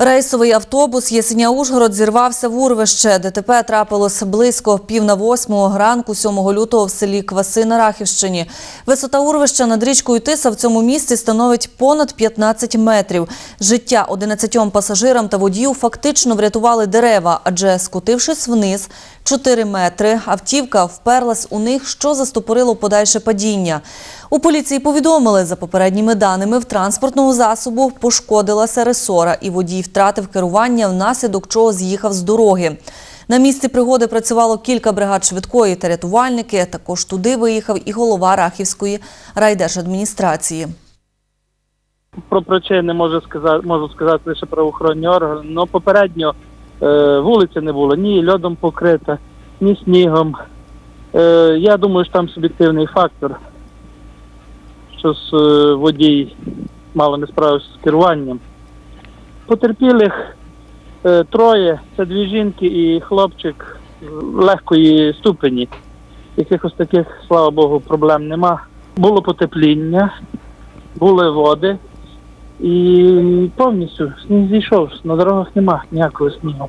Рейсовий автобус Єсеня-Ужгород зірвався в урвище. ДТП трапилось близько пів на восьмого ранку 7 лютого в селі Кваси на Рахівщині. Висота урвища над річкою Тиса в цьому місці становить понад 15 метрів. Життя 11 пасажирам та водію фактично врятували дерева, адже скотившись вниз 4 метри, автівка вперлась у них, що застопорило подальше падіння. У поліції повідомили, за попередніми даними, в транспортного засобу пошкодилася ресора і водій втратив керування, внаслідок чого з'їхав з дороги. На місці пригоди працювало кілька бригад швидкої та рятувальники. Також туди виїхав і голова Рахівської райдержадміністрації. Про причини можу сказати, можу сказати лише правоохоронні органи. Ну попередньо е, вулиця не було ні льодом покрита, ні снігом. Е, я думаю, що там суб'єктивний фактор, що з, е, водій мало не справився з керуванням. Потерпілих е, троє, це дві жінки і хлопчик легкої ступені. Якихось таких, слава Богу, проблем нема. Було потепління, були води. І повністю сніг зійшов, на дорогах нема ніякого снігу.